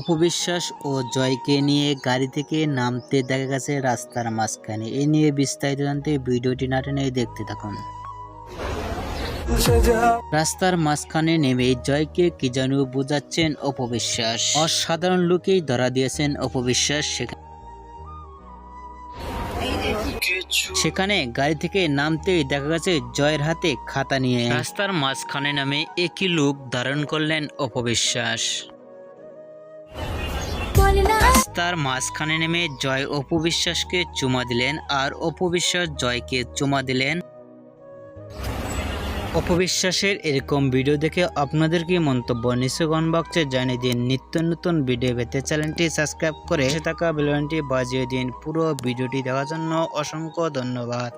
অপবিশ্বাস ও জয়কে নিয়ে গাড়ি থেকে নামতে দেখা গেছে রাস্তার মাঝখানে। এ নিয়ে বিস্তারিত জানতে ভিডিওটি না টেনে দেখতে থাকুন। রাস্তার মাঝখানে নেমে জয়কে কি যেন বোঝাচ্ছেন অপবিশ্বাস। অসাধারণ লোকেই ধরা দিয়েছেন অপবিশ্বাস। সেখানে সেখানে গাড়ি থেকে নামতেই দেখা গেছে জয়ের হাতে খাতা নিয়ে। রাস্তার মাঝখানে নামে একই লোক ধারণ করলেন অপবিশ্বাস। রাস্তার মাঝখানে নেমে জয় অপু বিশ্বাসকে চুমা দিলেন আর অপু বিশ্বাস জয়কে চুমা দিলেন। অপবিশ্বাসের এরকম ভিডিও দেখে আপনাদের কি মন্তব্য? নিশ্চয়গণ বাক্সে জানিয়ে দিন। নিত্য নতুন ভিডিও পেতে চ্যানেলটি সাবস্ক্রাইব করে থাকা বেলনটি বাজিয়ে দিন। পুরো ভিডিওটি দেখার জন্য অসংখ্য ধন্যবাদ।